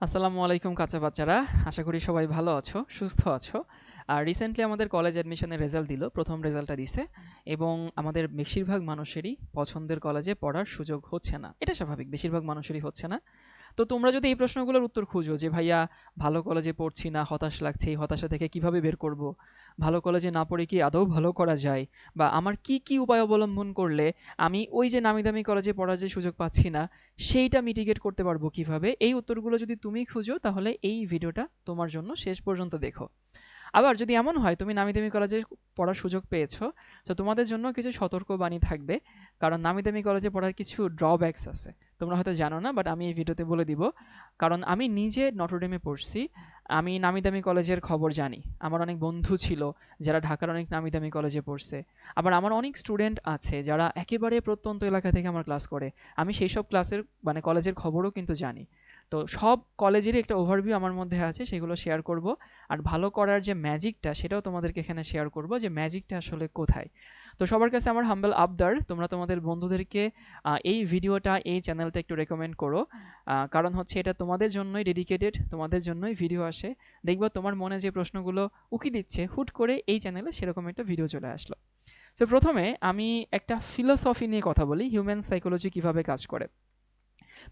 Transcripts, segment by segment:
আসসালামু আলাইকুম, কাঁচা বাচ্চারা। আশা করি সবাই ভালো আছো, সুস্থ আছো। আর রিসেন্টলি আমাদের কলেজ অ্যাডমিশনের রেজাল্ট দিল, প্রথম রেজাল্টটা দিছে। এবং আমাদের বেশিরভাগ মানুষেরই পছন্দের কলেজে পড়ার সুযোগ হচ্ছে না। এটা স্বাভাবিক, বেশিরভাগ মানুষেরই হচ্ছে না। তো তোমরা যদি এই প্রশ্নগুলোর উত্তর খুঁজো যে, ভাইয়া, ভালো কলেজে পড়ছি না, হতাশ লাগছে, এই হতাশা থেকে কীভাবে বের করব? ভালো কলেজে না পড়ে কি আদৌ ভালো করা যায়? বা আমার কি কি উপায় অবলম্বন করলে আমি ওই যে নামি দামি কলেজে পড়ার যে সুযোগ পাচ্ছি না, সেইটা মিটিগেট করতে পারব কীভাবে? এই উত্তরগুলো যদি তুমি খুঁজো, তাহলে এই ভিডিওটা তোমার জন্য শেষ পর্যন্ত দেখো। আবার যদি এমন হয়, তুমি নামি দামি কলেজে পড়ার সুযোগ পেয়েছ, তো তোমাদের জন্য কিছু সতর্কবাণী থাকবে। কারণ নামি দামি কলেজে পড়ার কিছু ড্রব্যাকস আছে। তোমরা হয়তো জানো না বাট আমি এই ভিডিওতে বলে দিব। কারণ আমি নিজে নটরডেমে পড়ছি। আমি নামি দামি কলেজের খবর জানি। আমার অনেক বন্ধু ছিল যারা ঢাকার অনেক নামি দামি কলেজে পড়ছে। আবার আমার অনেক স্টুডেন্ট আছে যারা একেবারে প্রত্যন্ত এলাকা থেকে আমার ক্লাস করে। আমি সেই সব ক্লাসের মানে কলেজের খবরও কিন্তু জানি। তো সব কলেজেরই একটা ওভারভিউ আমার মধ্যে আছে, সেগুলো শেয়ার করব। আর ভালো করার যে ম্যাজিকটা সেটাও তোমাদেরকে এখানে শেয়ার করব যে ম্যাজিকটা আসলে কোথায়। তো সবার কাছে আমার হাম্বল আবদার, তোমরা তোমাদের বন্ধুদেরকে এই ভিডিওটা এই চ্যানেলটা একটু রেকমেন্ড করো। কারণ হচ্ছে এটা তোমাদের জন্যই ডেডিকেটেড তোমাদের জন্যই ভিডিও আসে। দেখব তোমার মনে যে প্রশ্নগুলো উকি দিচ্ছে, হুট করে এই চ্যানেলে সেরকম একটা ভিডিও চলে আসলো। তো প্রথমে আমি একটা ফিলোসফি নিয়ে কথা বলি হিউম্যান সাইকোলজি কীভাবে কাজ করে।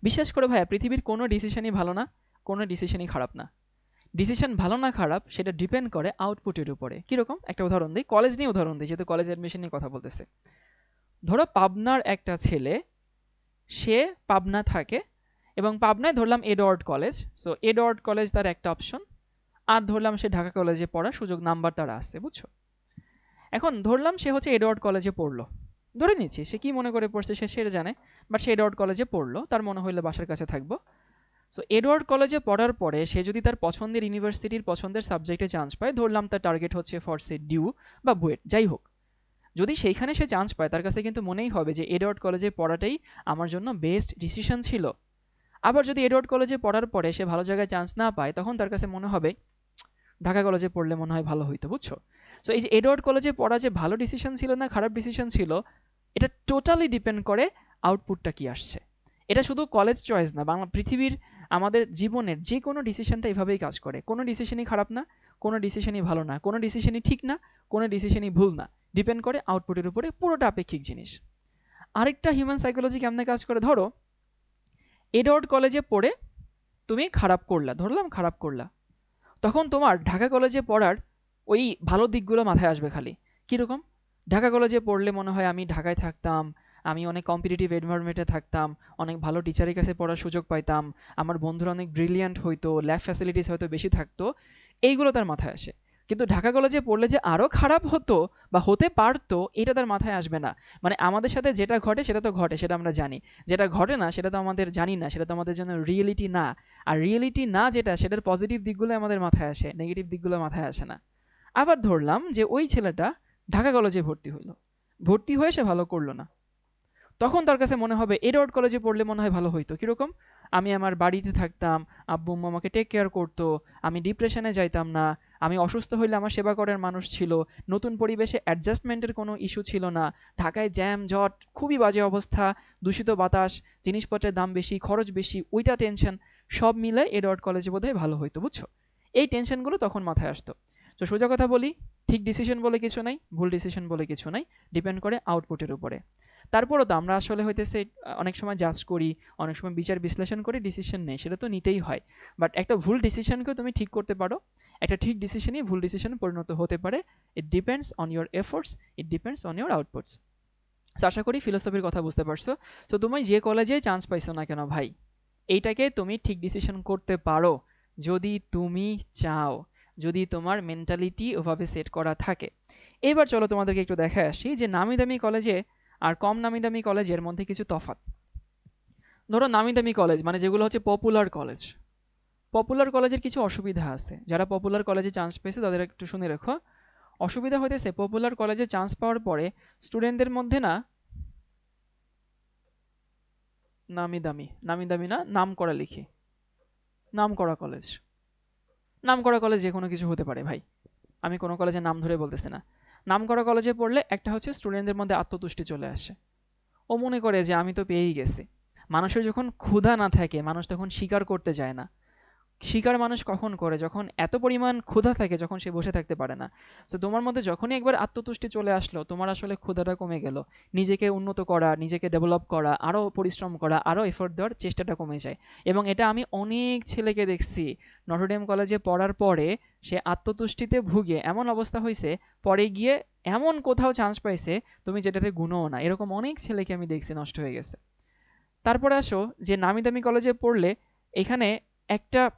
বিশ্বাস করে ভাইয়া, পৃথিবীর কোনো ডিসিশনই ভালো না, কোনো ডিসিশনই খারাপ না। ডিসিশন ভালো না খারাপ, সেটা ডিপেন্ড করে আউটপুটের উপরে। কীরকম? একটা উদাহরণ দিই কলেজ নিয়ে উদাহরণ দিই, যেহেতু কলেজ অ্যাডমিশন নিয়ে কথা বলতেছে। ধরো পাবনার একটা ছেলে, সে পাবনা থাকে, এবং পাবনায় ধরলাম Edward college so Edward college তার একটা অপশন আর ধরলাম সে ঢাকা কলেজে পড়ার সুযোগ নাম্বার তার আসছে বুঝছ? এখন ধরলাম সে হচ্ছে এডওয়ার্ড কলেজে পড়ল। ধরে নিচ্ছি, সে কি মনে করে পড়ছে সে সেটা জানে বাট সে এডওয়ার্ড কলেজে পড়ল, তার মনে হইলে বাসার কাছে থাকব। সো এডওয়ার্ড কলেজে পড়ার পরে সে যদি তার পছন্দের ইউনিভার্সিটির পছন্দের সাবজেক্টে চান্স পায়, ধরলাম তার টার্গেট হচ্ছে ফর সে ডিউ বা বুয়েট, যাই হোক। যদি সেইখানে সে চান্স পায়, তার কাছে কিন্তু মনেই হবে যে এডওয়ার্ড কলেজে পড়াটাই আমার জন্য বেস্ট ডিসিশন ছিল। আবার যদি এডওয়ার্ড কলেজে পড়ার পরে সে ভালো জায়গায় চান্স না পায়, তখন তার কাছে মনে হবে, ঢাকা কলেজে পড়লে মনে হয় ভালো হইতো, বুঝছ? সো এই যে এডওয়ার্ড কলেজে পড়া যে ভালো ডিসিশন ছিল না খারাপ ডিসিশন ছিল এটা টোটালি ডিপেন্ড করে আউটপুটটা কি আসছে। এটা শুধু কলেজ চয়েস না, বাংলা পৃথিবীর আমাদের জীবনের যে কোনো ডিসিশনটা এভাবেই কাজ করে। কোনো ডিসিশনই খারাপ না, কোনো ডিসিশনই ভালো না, কোনো ডিসিশনই ঠিক না, কোনো ডিসিশনই ভুল না। ডিপেন্ড করে আউটপুটের উপরে পুরোটা আপেক্ষিক জিনিস। আরেকটা হিউম্যান সাইকোলজি কেমনে কাজ করে? ধরো, এডওয়ার্ড কলেজে পড়ে তুমি খারাপ করলা, ধরলাম খারাপ করলা। তখন তোমার ঢাকা কলেজে পড়ার ওই ভালো দিকগুলো মাথায় আসবে খালি। কীরকম? ঢাকা কলেজে পড়লে মনে হয় আমি ঢাকায় থাকতাম, আমি অনেক কম্পিটিটিভ এনভায়রনমেন্টে থাকতাম, অনেক ভালো টিচারের কাছে পড়ার সুযোগ পাইতাম, আমার বন্ধুরা অনেক ব্রিলিয়ান্ট হইতো ল্যাব ফ্যাসিলিটিস হয়তো বেশি থাকতো, এইগুলো তার মাথায় আসে। কিন্তু ঢাকা কলেজে পড়লে যে আরও খারাপ হতো বা হতে পারতো, এটা তার মাথায় আসবে না। মানে আমাদের সাথে যেটা ঘটে সেটা তো ঘটে, সেটা আমরা জানি। যেটা ঘটে না, সেটা তো আমাদের জানি না, সেটা তো আমাদের জন্য রিয়েলিটি না। আর রিয়েলিটি না যেটা, সেটার পজিটিভ দিকগুলো আমাদের মাথায় আসে নেগেটিভ দিকগুলো মাথায় আসে না। আবার ধরলাম যে ওই ছেলেটা ঢাকা কলেজে ভর্তি হইল। ভর্তি হয়ে সে ভালো করল না। তখন তার কাছে মনে হবে এডওয়ার্ড কলেজে পড়লে মনে হয় ভালো হইতো। কীরকম? আমি আমার বাড়িতে থাকতাম, আব্বু আম্মু আমাকে টেক কেয়ার করতো, আমি ডিপ্রেশনে যাইতাম না, আমি অসুস্থ হইলে আমার সেবা করার মানুষ ছিল, নতুন পরিবেশে অ্যাডজাস্টমেন্টের কোনো ইস্যু ছিল না, ঢাকায় জ্যাম, জট, খুবই বাজে অবস্থা, দূষিত বাতাস, জিনিসপত্রের দাম বেশি, খরচ বেশি, ওইটা টেনশন সব মিলে এডওয়ার্ড কলেজে বোধহয় ভালো হইতো, বুঝছ? এই টেনশনগুলো তখন মাথায় আসতো। তো সোজা কথা বলি ঠিক ডিসিশন বলে কিছু নাই, ভুল ডিসিশন বলে কিছু নাই ডিপেন্ড করে আউটপুটের উপরে। তারপরও তো আমরা আসলে হইতেছে অনেক সময় জাজ করি, অনেক সময় বিচার বিশ্লেষণ করে ডিসিশন নেই, সেটা তো নিতেই হয়। বাট একটা ভুল ডিসিশনকেও তুমি ঠিক করতে পারো, একটা ঠিক ডিসিশনই ভুল ডিসিশনে পরিণত হতে পারে। It depends on your efforts it depends on your outputs so আশা করি ফিলোসফির কথা বুঝতে পারছ। তো তুমি যে কলেজে চান্স পাইছো না কেন ভাই? এইটাকে তুমি ঠিক ডিসিশন করতে পারো, যদি তুমি চাও। যদি তোমার মেন্টালিটি ওভাবে সেট করা থাকে। এবার চলো তোমাদেরকে একটু দেখে আসি যে নামি দামি কলেজে আর কম নামি দামি কলেজের মধ্যে কিছু তফাৎ। ধরো নামি দামি কলেজ মানে যেগুলো হচ্ছে পপুলার কলেজ পপুলার কলেজের কিছু অসুবিধা আছে। যারা পপুলার কলেজে চান্স পেয়েছে তাদের একটু শুনে রেখো। অসুবিধা হইতেছে পপুলার কলেজে চান্স পাওয়ার পরে স্টুডেন্টদের মধ্যে না নামি দামি নামি দামি না নাম করা লিখি। নাম করা কলেজ নাম করা কলেজ যে কোনো কিছু হতে পারে ভাই। আমি কোনো কলেজের নাম ধরে বলতেছি না। নাম করা কলেজে পড়লে একটা হচ্ছে স্টুডেন্টদের মধ্যে আত্মতুষ্টি চলে আসে। ও মনে করে যে আমি তো পেয়েই গেছি। মানুষের যখন ক্ষুধা না থাকে, মানুষ তখন স্বীকার করতে যায় না। শিকার মানুষ কখন করে? যখন এত পরিমাণ ক্ষুধা থাকে, যখন সে বসে থাকতে পারে না। তো তোমার মধ্যে যখনই একবার আত্মতুষ্টি চলে আসলো, তোমার আসলে ক্ষুধাটা কমে গেল। নিজেকে উন্নত করা, নিজেকে ডেভেলপ করা, আরও পরিশ্রম করা, আরও এফোর্ট দেওয়ার চেষ্টাটা কমে যায়। এবং এটা আমি অনেক ছেলেকে দেখছি নটরডেম কলেজে পড়ার পরে সে আত্মতুষ্টিতে ভুগে। এমন অবস্থা হয়েছে, পরে গিয়ে এমন কোথাও চান্স পাইছে, তুমি যেটাতে গুণও না। এরকম অনেক ছেলেকে আমি দেখছি নষ্ট হয়ে গেছে। তারপরে আসো, যে নামি দামি কলেজে পড়লে, এখানে একটা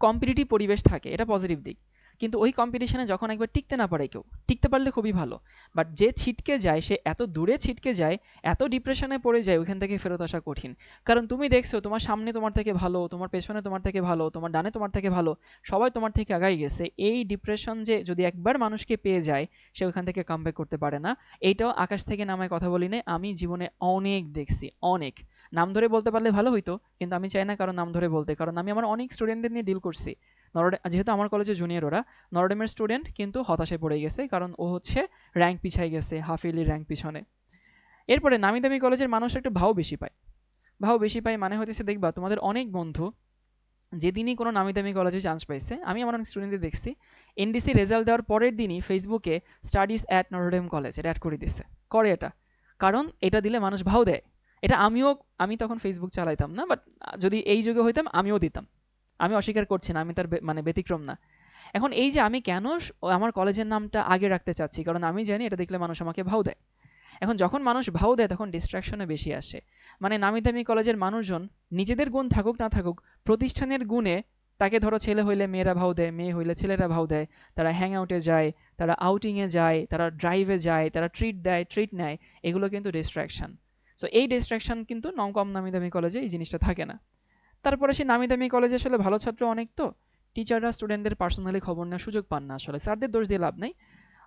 কম্পিটিটিভ পরিবেশ থাকে, এটা পজিটিভ দিক। কিন্তু ওই কম্পিটিশনে যখন একবার টিকতে না পারে কেউ, টিকতে পারলে খুবই ভালো। বাট যে ছিটকে যায়, সে এত দূরে ছিটকে যায়, এত ডিপ্রেশনে পড়ে যায় ওইখান থেকে ফেরত আসা কঠিন। কারণ তুমি দেখছ, তোমার সামনে তোমার থেকে ভালো, তোমার পেছনে তোমার থেকে ভালো, তোমার ডানে তোমার থেকে ভালো, সবাই তোমার থেকে আগাই গেছে। এই ডিপ্রেশন যে যদি একবার মানুষকে পেয়ে যায়, সে ওইখান থেকে কামব্যাক করতে পারে না। এইটাও আকাশ থেকে নামায় কথা বলি না আমি জীবনে অনেক দেখছি, অনেক। নাম ধরে বলতে পারলে ভালো হইতো, কিন্তু আমি চাই না কারও নাম ধরে বলতে। কারণ আমি আমার অনেক স্টুডেন্টদের নিয়ে ডিল করছি। নরডে যেহেতু আমার কলেজে জুনিয়র ওরা, নরডেমের স্টুডেন্ট কিন্তু হতাশায় পড়ে গেছে, কারণ ও হচ্ছে র্যাঙ্ক পিছাই গেছে হাফ ইয়ারলি র্যাঙ্ক পিছনে। এরপরে নামি দামি কলেজের মানুষ একটু ভাও বেশি পায়। ভাও বেশি পায় মানে হতেছে দেখবা, তোমাদের অনেক বন্ধু যেদিনই কোনো নামি দামি কলেজে চান্স পাইছে, আমি আমার অনেক স্টুডেন্টদের দেখছি এনডিসি রেজাল্ট দেওয়ার পরের দিনই ফেসবুকে studies at Notre Dame college এটা অ্যাড করে দিচ্ছে করে এটা। কারণ এটা দিলে মানুষ ভাও দেয়। এটা আমিও, আমি তখন ফেসবুক চালাইতাম না বাট যদি এই যুগে হইতাম, আমিও দিতাম। আমি অস্বীকার করছি না, আমি তার মানে ব্যতিক্রম না। এখন এই যে আমি কেন আমার কলেজের নামটা আগে রাখতে চাচ্ছি, কারণ আমি জানি এটা দেখলে মানুষ আমাকে ভাও দেয়। এখন যখন মানুষ ভাও দেয়, তখন ডিস্ট্রাকশনে বেশি আসে। মানে নামি দামি কলেজের মানুষজন, নিজেদের গুণ থাকুক না থাকুক, প্রতিষ্ঠানের গুণে তাকে ধরো ছেলে হইলে মেয়েরা ভাও দেয়, মেয়ে হইলে ছেলেরা ভাও দেয়, তারা হ্যাং আউটে যায়, তারা আউটিংয়ে যায়, তারা ড্রাইভে যায়, তারা ট্রিট দেয় ট্রিট নেয়, এগুলো কিন্তু ডিস্ট্রাকশন সো এই ডিস্ট্রাকশন কিন্তু নং কম নামি দামি কলেজে এই জিনিসটা থাকে না। তারপরে সে নামি দামি কলেজে আসলে ভালো ছাত্র অনেক তো। টিচাররা স্টুডেন্টদের পার্সোনালি খবর নেওয়ার সুযোগ পান না আসলে। স্যারদের দোষ দিয়ে লাভ নেই।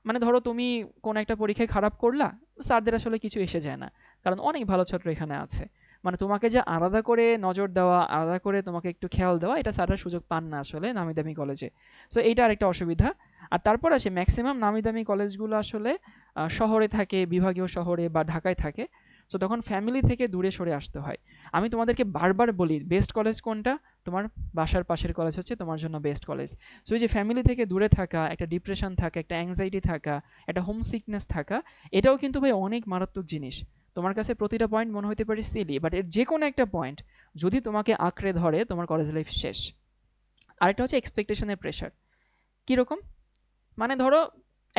মানে ধরো তুমি কোন একটা পরীক্ষায় খারাপ করলা, স্যারদের আসলে কিছু এসে যায় না। কারণ অনেক ভালো ছাত্র এখানে আছে। মানে তোমাকে যে আলাদা করে নজর দেওয়া, আলাদা করে তোমাকে একটু খেয়াল দেওয়া, এটা স্যাররা সুযোগ পান না আসলে নামি দামি কলেজে সো এইটা আরেকটা অসুবিধা। আর তারপর আসে ম্যাক্সিমাম নামি দামি কলেজগুলো আসলে শহরে থাকে, বিভাগীয় শহরে বা ঢাকায় থাকে। তো তখন ফ্যামিলি থেকে দূরে সরে আসতে হয়। আমি তোমাদেরকে বারবার বলি বেস্ট কলেজ কোনটা? তোমার বাসার পাশের কলেজ হচ্ছে তোমার জন্য বেস্ট কলেজ সো এই যে ফ্যামিলি থেকে দূরে থাকা, একটা ডিপ্রেশন থাকা, একটা অ্যাংজাইটি থাকা, একটা হোম সিকনেস থাকা, এটাও কিন্তু ভাই অনেক মারাত্মক জিনিস। তোমার কাছে প্রতিটা পয়েন্ট মনে হতে পারে সিলি বাট এর যে কোনো একটা পয়েন্ট যদি তোমাকে আঁকড়ে ধরে, তোমার কলেজ লাইফ শেষ। আরেকটা হচ্ছে এক্সপেকটেশনের প্রেশার কীরকম? মানে ধরো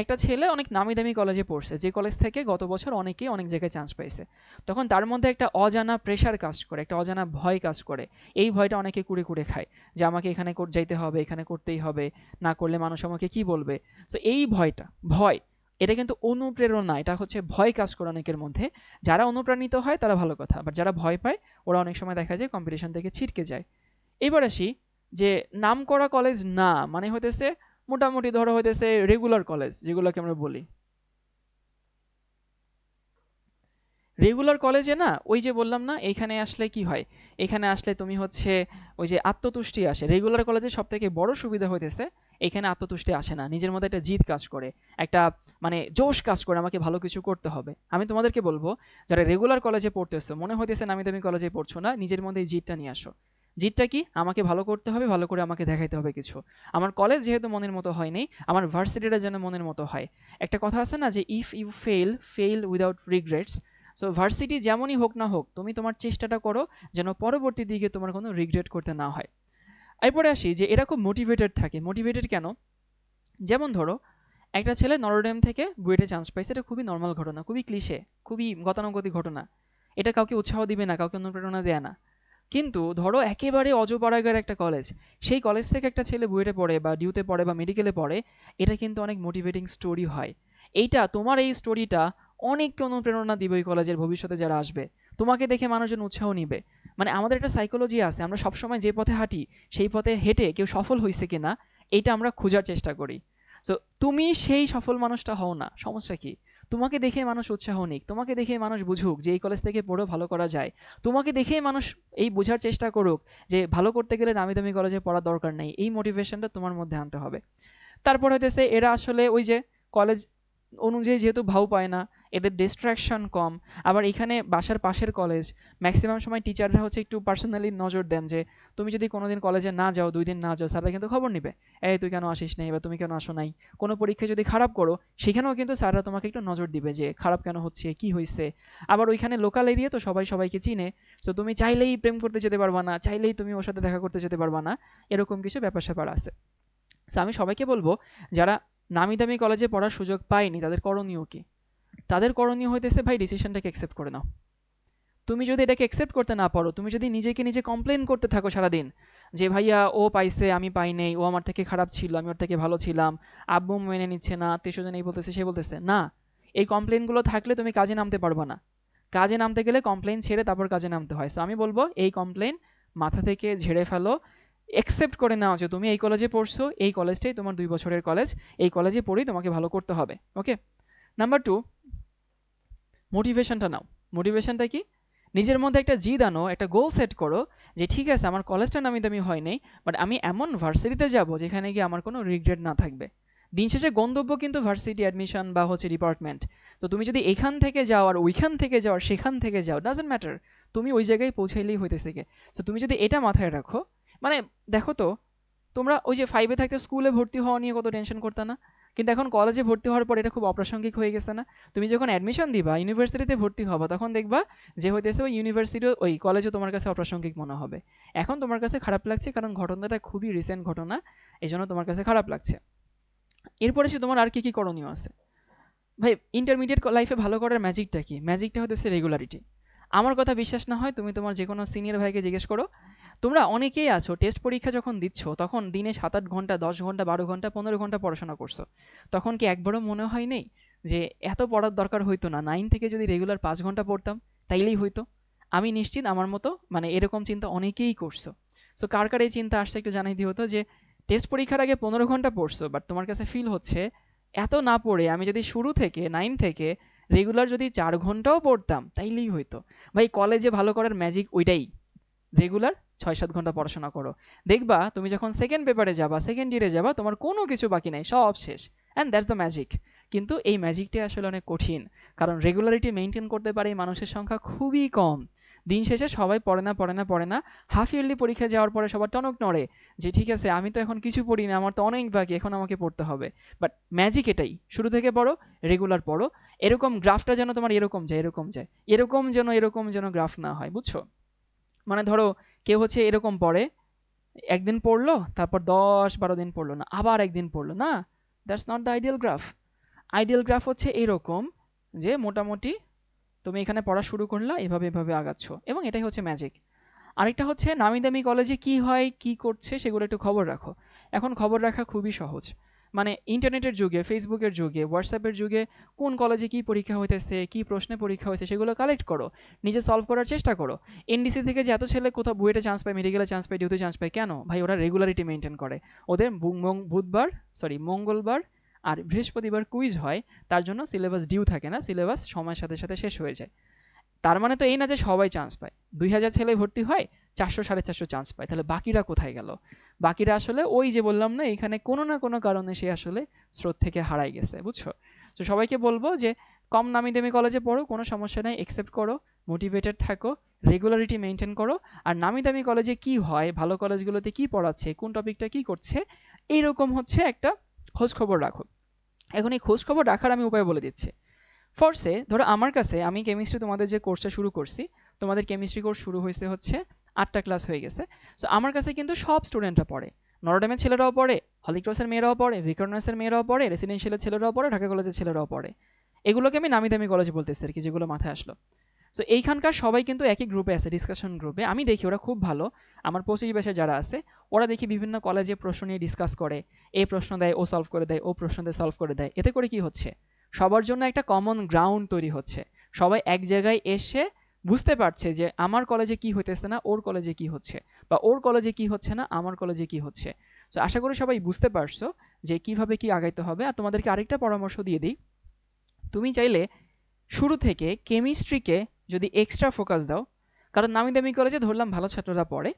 একটা ছেলে অনেক নামি দামি কলেজে পড়ছে, যে কলেজ থেকে গত বছর অনেকেই অনেক জায়গায় চান্স পাইছে। তখন তার মধ্যে একটা অজানা প্রেশার কাজ করে, একটা অজানা ভয় কাজ করে। এই ভয়টা অনেকে কুড়ে কুড়ে খায়, যে আমাকে এখানে যাইতে হবে, এখানে করতেই হবে, না করলে মানুষ আমাকে কি বলবে? তো এই ভয়টা, ভয়, এটা কিন্তু অনুপ্রেরণা, এটা হচ্ছে ভয় কাজ করে অনেকের মধ্যে। যারা অনুপ্রাণিত হয়, তারা ভালো কথা বাট যারা ভয় পায়, ওরা অনেক সময় দেখা যায় কম্পিটিশন থেকে ছিটকে যায়। এবার আসি, যে নাম করা কলেজ না মানে হইতেছে মোটামুটি ধরো হইতেছে রেগুলার কলেজ যেগুলোকে আমরা বলি। রেগুলার কলেজে না, ওই যে বললাম না, এখানে আসলে কি হয়? এখানে আসলে তুমি হচ্ছে ওই যে আত্মতুষ্টি আসে। রেগুলার কলেজে সব থেকে বড় সুবিধা হইতেছে, এখানে আত্মতুষ্টি আসে না। নিজের মধ্যে একটা জিদ কাজ করে, একটা মানে জোশ কাজ করে, আমাকে ভালো কিছু করতে হবে। আমি তোমাদেরকে বলব, যারা রেগুলার কলেজে পড়তেছো, মনে হইতেছে নামি দামি কলেজে পড়ছো না, নিজের মধ্যে এই জিদটা নিয়ে আসো। জিতটা কি? আমাকে ভালো করতে হবে, ভালো করে আমাকে দেখাইতে হবে কিছু। আমার কলেজ যেহেতু মনের মতো হয়নি, আমার ভার্সিটিটা যেন মনের মতো হয়। একটা কথা আছে না যে if you fail fail without regrets so varsity যেমনই হোক না হোক, তুমি তোমার চেষ্টাটা করো যেন পরবর্তী দিকে তোমার কোনো রিগ্রেট করতে না হয়। এরপরে আসি যে, এরা খুব মোটিভেটেড থাকে। মোটিভেটেড কেন? যেমন ধরো, একটা ছেলে নরডেম থেকে বুয়েটে চান্স পাইছে, এটা খুবই নর্মাল ঘটনা, খুবই ক্লিশে খুবই গতানুগতিক ঘটনা। এটা কাউকে উৎসাহ দিবে না, কাউকে অনুপ্রেরণা দেয় না। কিন্তু ধরো একেবারে অজপাড়াগার একটা কলেজ সেই কলেজ থেকে একটা ছেলে বুয়েটে পড়ে বা ডিউতে পড়ে বা মেডিকেলে পড়ে, এটা কিন্তু অনেক মোটিভেটিং স্টোরি হয়। এইটা, তোমার এই স্টোরিটা অনেককে অনুপ্রেরণা দিবে ওই কলেজের ভবিষ্যতে যারা আসবে। তোমাকে দেখে মানুষজন উৎসাহ নিবে। মানে আমাদের একটা সাইকোলজি আছে, আমরা সবসময় যে পথে হাঁটি, সেই পথে হেঁটে কেউ সফল হয়েছে কিনা, এইটা আমরা খোঁজার চেষ্টা করি। তো তুমি সেই সফল মানুষটা হও না, সমস্যা কি? তোমাকে দেখে মানুষ উৎসাহ নিক, তোমাকে দেখে মানুষ বুঝুক যে এই কলেজ থেকে পড়েও ভালো করা যায়। তোমাকে দেখে মানুষ এই বোঝার চেষ্টা করুক যে ভালো করতে গেলে নামি দামি কলেজে পড়ার দরকার নেই। এই মোটিভেশনটা তোমার মধ্যে আনতে হবে। তারপর হইতেছে এরা আসলে ওই যে কলেজ অনুযায়ী যেহেতু ভাও পায় না, এদের ডিস্ট্রাকশন কম। আবার এখানে বাসার পাশের কলেজ ম্যাক্সিমাম সময় টিচাররা হচ্ছে একটু পার্সোনালি নজর দেন যে, তুমি যদি কোনোদিন কলেজে না যাও, দুই দিন না যাও, স্যাররা কিন্তু খবর নিবে। এই, তুই কেন আসিস নাই বা তুমি কেন আসো নাই? কোনো পরীক্ষায় যদি খারাপ করো, সেখানেও কিন্তু স্যাররা তোমাকে একটু নজর দিবে যে, খারাপ কেন হচ্ছে, কি হয়েছে আবার ওইখানে লোকাল এরিয়া তো সবাই সবাইকে চিনে, তো তুমি চাইলেই প্রেম করতে যেতে পারবা না, চাইলেই তুমি ওর সাথে দেখা করতে যেতে পারবা না। এরকম কিছু ব্যাপার স্যাপার আছে। তো আমি সবাইকে বলব, যারা নামি দামি কলেজে পড়ার সুযোগ পায়নি তাদের করণীয় কি? তাদের করণীয় হইতেছে, ভাই ডিসিশনটাকে অ্যাকসেপ্ট করে নাও। তুমি যদি এটাকে অ্যাকসেপ্ট করতে না পারো, তুমি যদি নিজেকে নিজে কমপ্লেন করতে থাকো সারাদিন যে, ভাইয়া, ও পাইছে, আমি পাই নাই, ও আমার থেকে খারাপ ছিল, আমি ওর থেকে ভালো ছিলাম, আব্বু মেনে নিচ্ছে না আত্মীয় স্বজন এই বলতেছে, সে বলতেছে, না। এই কমপ্লেনগুলো থাকলে তুমি কাজে নামতে পারবে না। কাজে নামতে গেলে কমপ্লেন ছেড়ে তারপর কাজে নামতে হয়। সো আমি বলব, এই কমপ্লেন মাথা থেকে ঝেড়ে ফেলো অ্যাকসেপ্ট করে নাও যে তুমি এই কলেজে পড়ছো, এই কলেজটাই তোমার দুই বছরের কলেজ এই কলেজে পড়েই তোমাকে ভালো করতে হবে ওকে নাম্বার টু মোটিভেশনটা নাও। মোটিভেশনটা কি? নিজের মধ্যে একটা জিদ আনো, একটা গোল সেট করো যে ঠিক আছে, আমার কলেজটা নামি দামি হয়নি বাট আমি এমন ভার্সিটিতে যাব যেখানে গিয়ে আমার কোনো রিগ্রেট না থাকবে। দিন শেষে গন্তব্য কিন্তু ভার্সিটি অ্যাডমিশন বা হচ্ছে ডিপার্টমেন্ট তো তুমি যদি এখান থেকে যাও আর ওইখান থেকে যাও আর সেখান থেকে যাও ডাজেন্ট ম্যাটার তুমি ওই জায়গায় পৌঁছাইলেই হইতেছে তো তুমি যদি এটা মাথায় রাখো মানে দেখো তো, তোমরা ওই যে ফাইভে থাকতে স্কুলে ভর্তি হওয়া নিয়ে কত টেনশন করতে না? কিন্তু এখন কলেজে ভর্তি হওয়ার পর এটা খুব অপ্রাসঙ্গিক হয়ে গেছে না? তুমি যখন অ্যাডমিশন দিবা ইউনিভার্সিটিতে ভর্তি হবা, তখন দেখবা যে হইতেছে ওই ইউনিভার্সিটি ওই কলেজে তোমার কাছে অপ্রাসঙ্গিক মনে হবে। এখন তোমার কাছে খারাপ লাগছে কারণ ঘটনাটা খুবই রিসেন্ট ঘটনা এই জন্য তোমার কাছে খারাপ লাগছে। এরপরে সে তোমার আর কি কি করণীয় আছে? ভাই ইন্টারমিডিয়েট লাইফে ভালো করার ম্যাজিকটা কি? ম্যাজিকটা হতেছে রেগুলারিটি আমার কথা বিশ্বাস না হয় তুমি তোমার যে কোনো সিনিয়র ভাইকে জিজ্ঞেস করো তোমরা অনেকেই আছো টেস্ট পরীক্ষা যখন দিচ্ছ, তখন দিনে সাত আট ঘণ্টা, দশ ঘণ্টা, বারো ঘণ্টা, পনেরো ঘণ্টা পড়াশোনা করছ। তখন কি একবারও মনে হয় নেই যে এত পড়ার দরকার হইতো না? নাইন থেকে যদি রেগুলার পাঁচ ঘণ্টা পড়তাম, তাইলেই হইতো। আমি নিশ্চিত আমার মতো মানে এরকম চিন্তা অনেকেই করছ। সো কার কার এই চিন্তা আসছে একটু জানাই দিও তো যে টেস্ট পরীক্ষার আগে পনেরো ঘণ্টা পড়ছো বাট তোমার কাছে ফিল হচ্ছে এত না পড়ে, আমি যদি শুরু থেকে নাইন থেকে রেগুলার যদি চার ঘন্টাও পড়তাম, তাইলেই হইতো। ভাই কলেজে ভালো করার ম্যাজিক ওইটাই। রেগুলার ছয় সাত ঘণ্টা পড়াশোনা করো। দেখবা তুমি যখন সেকেন্ড পেপারে যাবা সেকেন্ড ইয়ারে যাবা, তোমার কোনো কিছু বাকি নাই, সব শেষ। অ্যান্ড দ্যাটস দ্য ম্যাজিক কিন্তু এই ম্যাজিকটা আসলে অনেক কঠিন। কারণ রেগুলারিটি মেনটেন করতে পারে এই মানুষের সংখ্যা খুবই কম। দিন শেষে সবাই পড়ে না পড়ে না পড়ে না। হাফ ইয়ারলি পরীক্ষা যাওয়ার পরে সবার টনক নড়ে যে, ঠিক আছে, আমি তো এখন কিছু পড়ি না আমার তো অনেক বাকি, এখন আমাকে পড়তে হবে। বাট ম্যাজিক এটাই। শুরু থেকে পড়ো রেগুলার পড়ো। এরকম গ্রাফটা যেন তোমার এরকম যায় এরকম যায়। এরকম যেন এরকম যেন গ্রাফ না হয়, বুঝছ? মানে ধরো কেউ হচ্ছে এরকম পড়ে? একদিন পড়ল, তারপর দশ বারো দিন পড়ল না, আবার একদিন পড়ল, না? That's not the ideal graph ideal graph হচ্ছে এরকম যে মোটামুটি তুমি এখানে পড়া শুরু করলা, এভাবে এভাবে আগাচ্ছ, এবং এটাই হচ্ছে ম্যাজিক আরেকটা হচ্ছে নামি দামি কলেজে কি হয়, কি করছে, সেগুলো একটু খবর রাখো। এখন খবর রাখা খুবই সহজ। মানে ইন্টারনেটের যুগে ফেসবুকের যুগে হোয়াটসঅ্যাপের যুগে কোন কলেজে কি পরীক্ষা হইতেছে, কি প্রশ্নে পরীক্ষা হয়েছে সেগুলো কালেক্ট করো। নিজে সলভ করার চেষ্টা করো। এনডিসি থেকে যে এত ছেলে কোথাও বুয়েটে চান্স পায় মেডিকেলে চান্স পায় ডিউতে চান্স পায়, কেন? ভাই, ওরা রেগুলারিটি মেনটেন করে। ওদের বুধবার সরি মঙ্গলবার আর বৃহস্পতিবার কুইজ হয়, তার জন্য সিলেবাস ডিউ থাকে না সিলেবাস সময়ের সাথে সাথে শেষ হয়ে যায়। তার মানে তো এই না যে সবাই চান্স পায়। দুই হাজার ছেলে ভর্তি হয় চারশো, সাড়ে চারশো চান্স পায়। তাহলে বাকিরা কোথায় গেল? বাকিরা আসলে ওই যে বললাম না, এখানে কোনো না কোনো কারণে সে আসলে স্রোত থেকে হারাই গেছে, বুঝছ? তো সবাইকে বলব যে, কম নামি দামি কলেজে পড়ো, কোনো সমস্যা নেই একসেপ্ট করো মোটিভেটেড থাকো রেগুলারিটি মেনটেন করো। আর নামি দামি কলেজে কি হয়, ভালো কলেজগুলোতে কি পড়াচ্ছে, কোন টপিকটা কি করছে এইরকম হচ্ছে একটা খোঁজ খবর রাখো। এখন এই খোঁজ খবর রাখার আমি উপায় বলে দিচ্ছি। ফোর্সে ধরো আমার কাছে আমি কেমিস্ট্রি তোমাদের যে কোর্সটা শুরু করছি, তোমাদের কেমিস্ট্রি কোর্স শুরু হয়েছে হচ্ছে আটটা ক্লাস হয়ে গেছে। সো আমার কাছে কিন্তু সব স্টুডেন্টরা পড়ে। নরডামের ছেলেরাও পড়ে হলিক্রসের মেয়েরাও পড়ে ভিকর্নাসের মেয়েরাও পড়ে রেসিডেন্সিয়ালের ছেলেরাও পড়ে, ঢাকা কলেজের ছেলেরাও পড়ে। এগুলোকে আমি নামি দামি কলেজ বলতেছি আর কি, যেগুলো মাথায় আসলো। সো এইখানকার সবাই কিন্তু একই গ্রুপে আছে ডিসকাশন গ্রুপে আমি দেখি, ওরা খুব ভালো। আমার পঁচিশ বয়সে যারা আছে, ওরা দেখি বিভিন্ন কলেজে প্রশ্ন নিয়ে ডিসকাস করে। এই প্রশ্ন দেয়, ও সলভ করে দেয়, ও প্রশ্ন দেয় সলভ করে দেয়। এতে করে কি হচ্ছে? সবার জন্য একটা কমন গ্রাউন্ড তৈরি হচ্ছে। সবাই এক জায়গায় এসে বুঝতে পারছে যে আমার কলেজে কি হইতেছে না, ওর কলেজে কি হচ্ছে? বা ওর কলেজে কি হচ্ছে না, আমার কলেজে কি হচ্ছে? তো আশা করি সবাই বুঝতে পারছ যে কীভাবে কি আগাইতে হবে। আর তোমাদেরকে আরেকটা পরামর্শ দিয়ে দিই। তুমি চাইলে শুরু থেকে কেমিস্ট্রিকে যদি এক্সট্রা ফোকাস দাও, কারণ নামি দামি কলেজে ধরলাম ভালো ছাত্ররা পড়ে,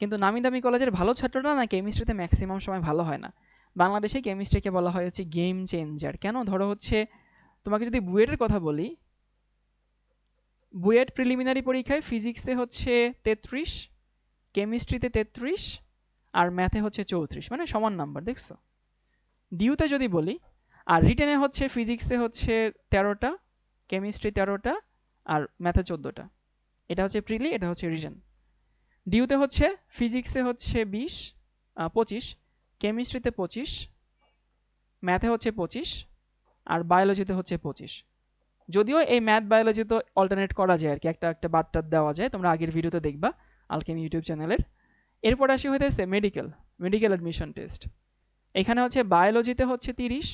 কিন্তু নামি দামি কলেজের ভালো ছাত্ররা না কেমিস্ট্রিতে ম্যাক্সিমাম সময় ভালো হয় না। বাংলাদেশে কেমিস্ট্রিকে বলা হয় হচ্ছে গেম চেঞ্জার কেন? ধরো হচ্ছে তোমাকে যদি বুয়েটের কথা বলি বুয়েট প্রিলিমিনারি পরীক্ষায় ফিজিক্সে হচ্ছে তেত্রিশ, কেমিস্ট্রিতে তেত্রিশ, আর ম্যাথে হচ্ছে চৌত্রিশ মানে সমান নাম্বার, দেখছ? ডিউতে যদি বলি, আর রিটেনে হচ্ছে ফিজিক্সে হচ্ছে তেরোটা, কেমিস্ট্রি তেরোটা, আর ম্যাথে চোদ্দোটা। এটা হচ্ছে প্রিলি, এটা হচ্ছে রিটেন। ডিউতে হচ্ছে ফিজিক্সে হচ্ছে বিশ পঁচিশ, কেমিস্ট্রিতে পঁচিশ, ম্যাথে হচ্ছে পঁচিশ, আর বায়োলজিতে হচ্ছে পঁচিশ। যদিও এই ম্যাথ বায়োলজি তো অল্টারনেট করা যায় আর কি একটা একটা বাদ দেওয়া যায়, তোমরা আগের ভিডিওতে দেখবা আলকেমি ইউটিউব চ্যানেলের এরপর আসি হইতেছে মেডিকেল মেডিকেল অ্যাডমিশন টেস্ট এখানে হচ্ছে বায়োলজিতে হচ্ছে তিরিশ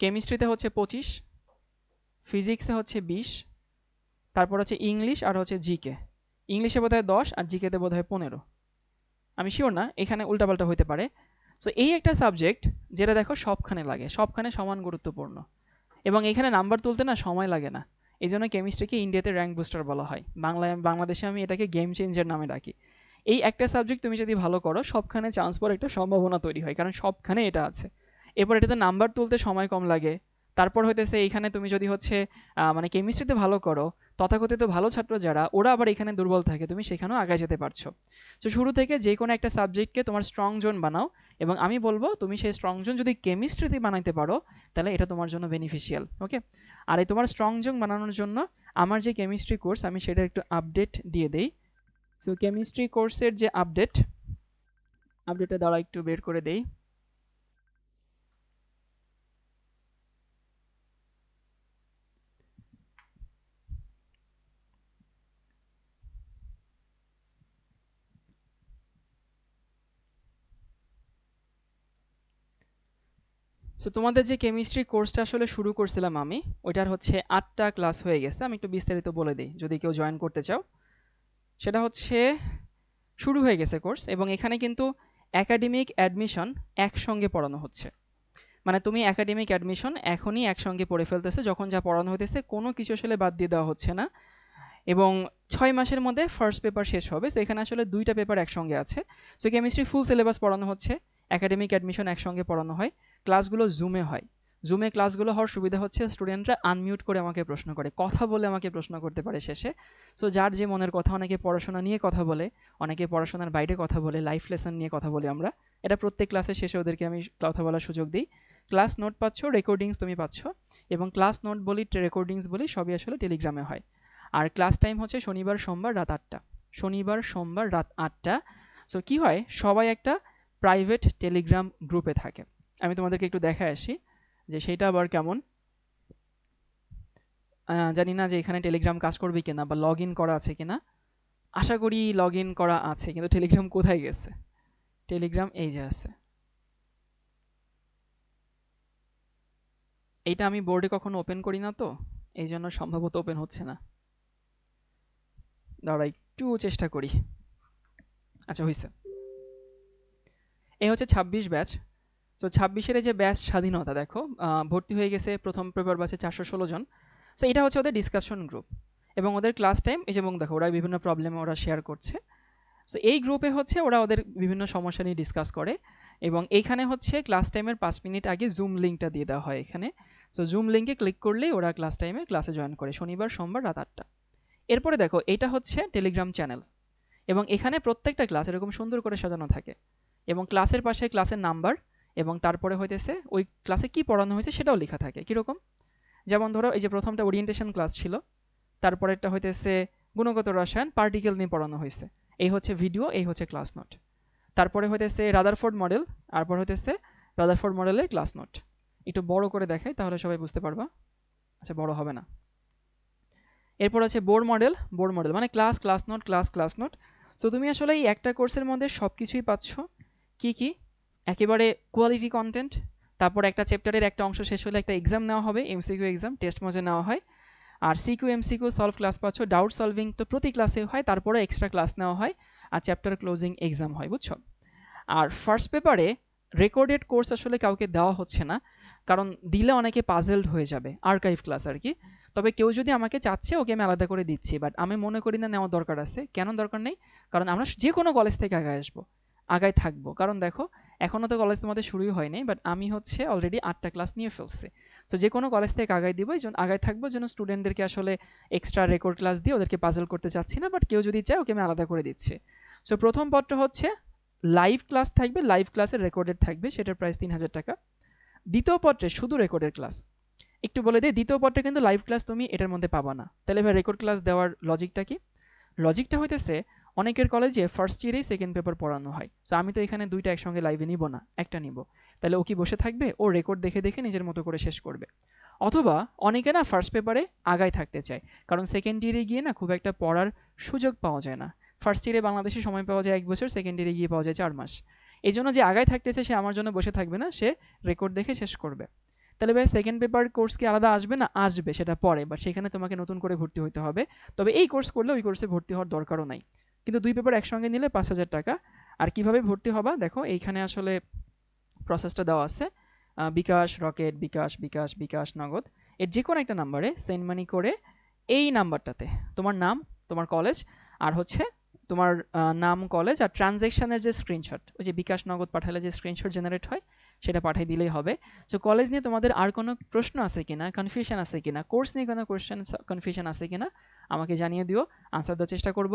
কেমিস্ট্রিতে হচ্ছে পঁচিশ ফিজিক্সে হচ্ছে বিশ, তারপর হচ্ছে ইংলিশ আর হচ্ছে জিকে ইংলিশে বোধ হয় দশ আর জিকেতে বোধ হয় পনেরো। আমি শিওর না, এখানে উল্টাপাল্টা হতে পারে। সো এই একটা সাবজেক্ট যেটা দেখো সবখানে লাগে, সবখানে সমান গুরুত্বপূর্ণ। এবং এখানে নাম্বার তুলতে না সময় লাগে না। এই জন্য কেমিস্ট্রিকে ইন্ডিয়াতে র্যাঙ্ক বুস্টার বলা হয়। বাংলায় বাংলাদেশে আমি এটাকে গেম চেঞ্জার নামে ডাকি। এই একটা সাবজেক্ট তুমি যদি ভালো করো, সবখানে চান্স পাওয়ার একটা সম্ভাবনা তৈরি হয়, কারণ সবখানে এটা আছে। এরপর এটাতে নাম্বার তুলতে সময় কম লাগে। তারপর হইতেছে এইখানে তুমি যদি হচ্ছে মানে কেমিস্ট্রিতে ভালো করো, তথাকথিত ভালো ছাত্র যারা, ওরা আবার এখানে দুর্বল থাকে, তুমি সেখানেও আগায় যেতে পারছ। তো শুরু থেকে যে কোনো একটা সাবজেক্টকে তোমার স্ট্রং জোন বানাও এবং আমি বলব, তুমি সেই স্ট্রং জোন যদি কেমিস্ট্রিতে বানাইতে পারো, তাহলে এটা তোমার জন্য বেনিফিশিয়াল ওকে আর এই তোমার স্ট্রং জোন বানানোর জন্য আমার যে কেমিস্ট্রি কোর্স আমি সেটা একটু আপডেট দিয়ে দেই। সো কেমিস্ট্রি কোর্সের যে আপডেট আপডেটটা দ্বারা একটু বের করে দেই। সো তোমাদের যে কেমিস্ট্রি কোর্সটা আসলে শুরু করছিলাম আমি, ওইটার হচ্ছে আটটা ক্লাস হয়ে গেছে। আমি একটু বিস্তারিত বলে দিই, যদি কেউ জয়েন করতে চাও। সেটা হচ্ছে, শুরু হয়ে গেছে কোর্স এবং এখানে কিন্তু একাডেমিক অ্যাডমিশন একসঙ্গে পড়ানো হচ্ছে। মানে তুমি একাডেমিক অ্যাডমিশন এখনই একসঙ্গে পড়ে ফেলতেছে, যখন যা পড়ানো হইতেছে, কোনো কিছু আসলে বাদ দিয়ে দেওয়া হচ্ছে না। এবং ছয় মাসের মধ্যে ফার্স্ট পেপার শেষ হবে। সো এখানে আসলে দুইটা পেপার একসঙ্গে আছে। সো কেমিস্ট্রি ফুল সিলেবাস পড়ানো হচ্ছে। একাডেমিক অ্যাডমিশন একসঙ্গে পড়ানো হয় ক্লাসগুলো জুমে হয়। জুমে ক্লাসগুলো হওয়ার সুবিধা হচ্ছে স্টুডেন্টরা আনমিউট করে আমাকে প্রশ্ন করে, কথা বলে আমাকে প্রশ্ন করতে পারে শেষে। সো যার যে মনের কথা, অনেকে পড়াশোনা নিয়ে কথা বলে, অনেকে পড়াশোনার বাইরে কথা বলে লাইফ লেসন নিয়ে কথা বলি আমরা। এটা প্রত্যেক ক্লাসের শেষে ওদেরকে আমি কথা বলার সুযোগ দিই। ক্লাস নোট পাচ্ছ রেকর্ডিংস তুমি পাচ্ছ, এবং ক্লাস নোট বলি রেকর্ডিংস বলি, সবই আসলে টেলিগ্রামে হয়। আর ক্লাস টাইম হচ্ছে শনিবার, সোমবার রাত আটটা। শনিবার, সোমবার রাত আটটা। সো কি হয়? সবাই একটা প্রাইভেট টেলিগ্রাম গ্রুপে থাকে। আমি তোমাদেরকে একটু দেখায় আসি যে সেটা আবার কেমন। জানি না যে এখানে টেলিগ্রাম কাজ করবে কিনা বা লগ করা আছে কিনা। আশা করি লগ করা আছে, কিন্তু টেলিগ্রাম কোথায় গেছে? টেলিগ্রাম এই যে আছে। এইটা আমি বোর্ডে কখনো ওপেন করি না তো, এই জন্য সম্ভবত ওপেন হচ্ছে না। দাঁড়া একটু চেষ্টা করি। আচ্ছা হয়েছে এই হচ্ছে ছাব্বিশ ব্যাচ। তো ছাব্বিশের যে ব্যাচ স্বাধীনতা, দেখো ভর্তি হয়ে গেছে প্রথম পেপার ব্যাচে চারশো ষোলো জন। সো এটা হচ্ছে ওদের ডিসকাশন গ্রুপ এবং ওদের ক্লাস টাইম এই যেমন দেখো, ওরা বিভিন্ন প্রবলেম ওরা শেয়ার করছে। সো এই গ্রুপে হচ্ছে ওরা ওদের বিভিন্ন সমস্যা নিয়ে ডিসকাস করে। এবং এইখানে হচ্ছে ক্লাস টাইমের পাঁচ মিনিট আগে জুম লিঙ্কটা দিয়ে দেওয়া হয় এখানে। সো জুম লিঙ্কে ক্লিক করলেই ওরা ক্লাস টাইমে ক্লাসে জয়েন করে, শনিবার, সোমবার রাত আটটা। এরপরে দেখো, এটা হচ্ছে টেলিগ্রাম চ্যানেল এবং এখানে প্রত্যেকটা ক্লাস এরকম সুন্দর করে সাজানো থাকে। এবং ক্লাসের পাশে ক্লাসের নাম্বার এবং তারপরে হইতেছে ওই ক্লাসে কি পড়ানো হয়েছে সেটাও লেখা থাকে, কীরকম? যেমন ধরো এই যে প্রথমটা ওরিয়েন্টেশন ক্লাস ছিল, তারপরেরটা হইতেছে গুণগত রসায়ন পার্টিকেল নিয়ে পড়ানো হয়েছে এই হচ্ছে ভিডিও এই হচ্ছে ক্লাস নোট তারপরে হইতেছে রাদারফোর্ড মডেল তারপর হইতেছে রাদারফোর্ড মডেলের ক্লাস নোট একটু বড় করে দেখাই তাহলে সবাই বুঝতে পারবা। আচ্ছা বড় হবে না। এরপর আছে বোর্ড মডেল বোর্ড মডেল মানে class class note class class note so তুমি আসলে এই একটা কোর্সের মধ্যে সব কিছুই পাচ্ছ। কি কি? একেবারে কোয়ালিটি কন্টেন্ট তারপর একটা চ্যাপ্টারের একটা অংশ শেষ হলে একটা এক্সাম নেওয়া হবে এমসিকিউ এক্সাম টেস্ট মজে নেওয়া হয়। আর সিকিউ এমসিকিউ সলভ ক্লাস পাচ্ছ ডাউট সলভিং তো প্রতি ক্লাসে হয় তারপরে এক্সট্রা ক্লাস নেওয়া হয়, আর চ্যাপ্টার ক্লোজিং এক্সাম হয়, বুঝছ? আর ফার্স্ট পেপারে রেকর্ডেড কোর্স আসলে কাউকে দেওয়া হচ্ছে না, কারণ দিলে অনেকে পাজেলড হয়ে যাবে আর্কাইভ ক্লাস আর কি। তবে কেউ যদি আমাকে চাচ্ছে, ওকে আমি আলাদা করে দিচ্ছি বাট আমি মনে করি না নেওয়া দরকার আছে। কেন দরকার নেই? কারণ আমরা যে কোনো কলেজ থেকে আগায় আসব। আগায় থাকব। কারণ দেখো এখনও তো কলেজ তোমাদের শুরুই হয়নি বাট আমি হচ্ছে অলরেডি আটটা ক্লাস নিয়ে ফেলছি। তো যে কোনো কলেজ থেকে আগায় দিব, এই জন্য আগায় থাকব, যেন স্টুডেন্টদেরকে আসলে এক্সট্রা রেকর্ড ক্লাস দিয়ে ওদেরকে পাজল করতে চাচ্ছি না বাট কেউ যদি চায় ওকে আমি আলাদা করে দিচ্ছি। সো প্রথম পত্র হচ্ছে লাইভ ক্লাস থাকবে লাইভ ক্লাসের রেকর্ডেড থাকবে, সেটার প্রাইস তিন হাজার টাকা। দ্বিতীয় পত্রে শুধু রেকর্ডের ক্লাস একটু বলে দিই, দ্বিতীয় পত্রে কিন্তু লাইভ ক্লাস তুমি এটার মধ্যে পাবা না। তাহলে ভাই রেকর্ড ক্লাস দেওয়ার লজিকটা কি? লজিকটা হইতেছে অনেকের কলেজে ফার্স্ট ইয়ারেই সেকেন্ড পেপার পড়ানো হয়। সো আমি তো এখানে দুইটা একসঙ্গে লাইভে নিব না, একটা নিব। তাহলে ও কি বসে থাকবে? ও রেকর্ড দেখে দেখে নিজের মতো করে শেষ করবে। অথবা অনেকে না ফার্স্ট পেপারে আগায় থাকতে চায়, কারণ সেকেন্ড ইয়ারে গিয়ে না খুব একটা পড়ার সুযোগ পাওয়া যায় না। ফার্স্ট ইয়ারে বাংলাদেশে সময় পাওয়া যায় এক বছর সেকেন্ড ইয়ারে গিয়ে পাওয়া যায় চার মাস। এই জন্য যে আগায় থাকতেছে সে আমার জন্য বসে থাকবে না, সে রেকর্ড দেখে শেষ করবে। তাহলে ভাই সেকেন্ড পেপার কোর্স কি আলাদা আসবে না? আসবে, সেটা পরে। বাট সেখানে তোমাকে নতুন করে ভর্তি হতে হবে। তবে এই কোর্স করলে ওই কোর্সে ভর্তি হওয়ার দরকারও নাই। কিন্তু দুই পেপার একসঙ্গে নিলে পাঁচ হাজার টাকা। আর কীভাবে ভর্তি হবা? দেখো, এইখানে আসলে প্রসেসটা দেওয়া আছে। বিকাশ, রকেট, বিকাশ বিকাশ বিকাশ, নগদ। এর যে কোনো একটা নাম্বারে সেন্ড মানি করে এই নাম্বারটাতে, তোমার নাম, তোমার কলেজ আর হচ্ছে তোমার নাম কলেজ আর ট্রানজ্যাকশনের যে স্ক্রিনশট ওই যে বিকাশ, নগদ পাঠালে যে স্ক্রিনশট জেনারেট হয়, সেটা পাঠিয়ে দিলেই হবে। সো কলেজ নিয়ে তোমাদের আর কোনো প্রশ্ন আছে কিনা কনফিউশন আছে কিনা কোর্স নিয়ে কোনো কোয়েশ্চেন কনফিউশন আছে কিনা, আমাকে জানিয়ে দিও। আনসার দেওয়ার চেষ্টা করব।